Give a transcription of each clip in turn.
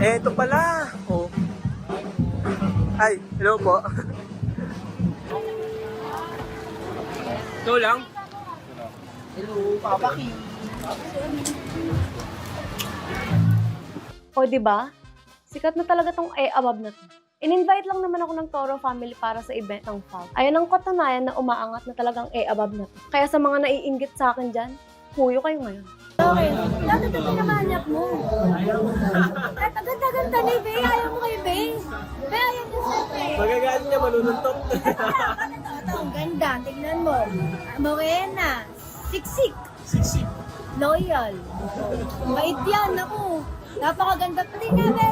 Eh, ito pala. Oh. Ay, hello po. ito lang. O, di ba? Sikat na talaga tong A above na to. In-invite lang naman ako ng Toro family para sa event ng FAB. Ayan ang katunayan na umaangat na talagang A above na to. Kaya sa mga naiinggit sa akin dyan, huyo kayo ngayon. Okay. Dati ito pinamanyak mo. At agad-agad ni Be. Ayaw mo kay Be. Be, ayaw mo sa Be. Magagaling niya, manununtok. Ito, ito. Ang ganda. Tignan mo. Morena. Siksik. Siksik. Loyal. Bait yan. Ako. Napakaganda pa din nga, Be.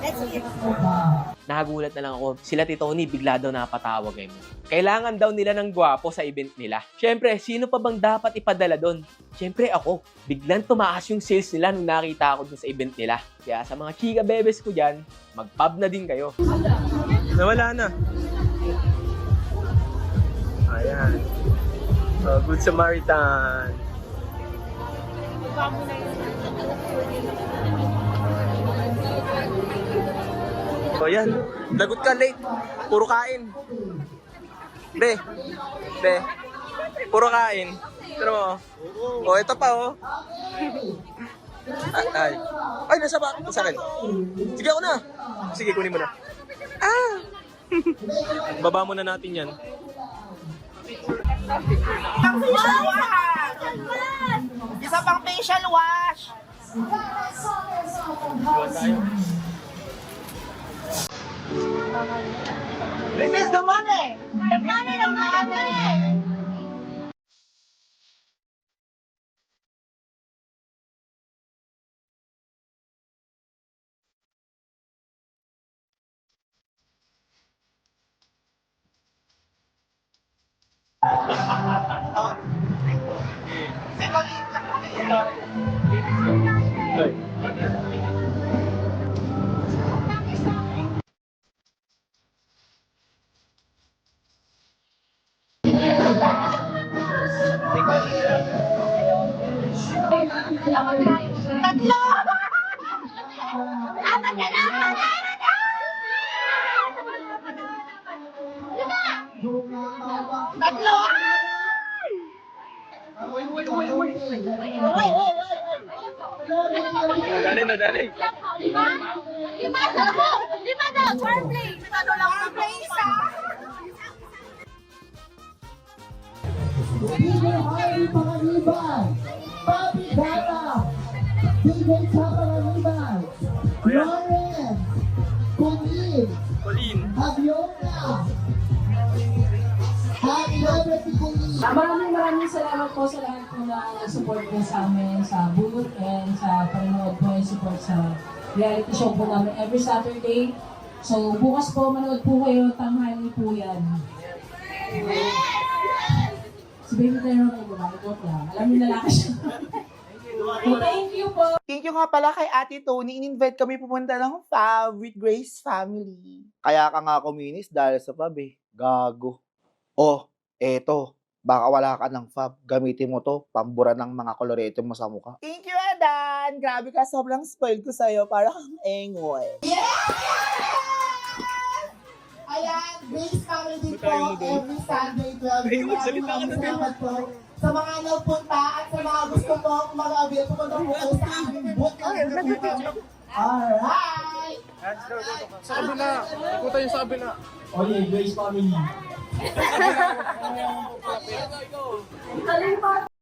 That's it. Nakagulat na lang ako. Sila Tito Tony, bigla daw napatawag ngayon. Kailangan daw nila ng gwapo sa event nila. Siyempre, sino pa bang dapat ipadala doon? Siyempre ako. Biglang tumaas yung sales nila nung nakita ako dun sa event nila. Kaya sa mga chika bebes ko dyan, mag-pub na din kayo. Nawala na. Ayan. Oh, good Samaritan. O yan, lagot ka late. Puro kain. Be, be, puro kain. Pero mo, o ito pa oh. Ay, ay, ay nasa ba? Nasa akin. Sige ako na. Sige, kunin mo na. Ah! Baba muna natin yan. facial wash! Isa pang facial wash! This is the money! The money, the money! Tatlo! Apat na lang! Tatlo! Nadali, nadali. Lima? Lima daw! Lima daw! Four plates! Ano lang ang place, ha? DJ Harvey Pangaliban, Bobby Gata, DJ Chapa Pangaliban, Lawrence, Colleen, Colleen. Abiona, at Robert Colleen. Maraming maraming salamat po sa lahat po na support po sa amin sa booth and sa panonood po and support sa reality show po namin every Saturday. So bukas po manood po kayo, tanghali po yan. Si Baby Taylor kayo ba? Joke lang. Alam niyo lalaki siya. So, thank you po. Thank you nga pala kay Ate Tony. In-invite kami pupunta ng Fab with Grace family. Kaya ka nga communist dahil sa Fab eh. Gago. Oh, eto. Baka wala ka ng Fab. Gamitin mo to. Pambura ng mga kolorete mo sa mukha. Thank you, Adan. Grabe ka. Sobrang spoiled ko sa'yo. Para kang engoy. Ayan, Grace Family din po, every Sunday 12. Ay, magsalita ka na din. Sa mga nagpunta at sa mga gusto po mag-avail, pumunta po kayo sa aming booth. Alright! Sa kabila. Ikutan yung sa kabila. Oh yeah, Grace Family.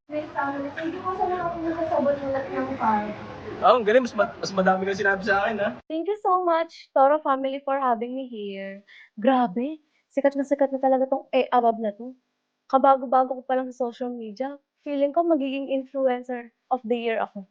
Great family. Thank you po sa mga pinasasabot nila ng. Oh, ang galing. Mas, ma- mas madami kang sinabi sa akin, ha? Thank you so much, Toro family, for having me here. Grabe, sikat na sikat na talaga tong A above na to. Kabago-bago ko pa lang sa social media. Feeling ko magiging influencer of the year ako.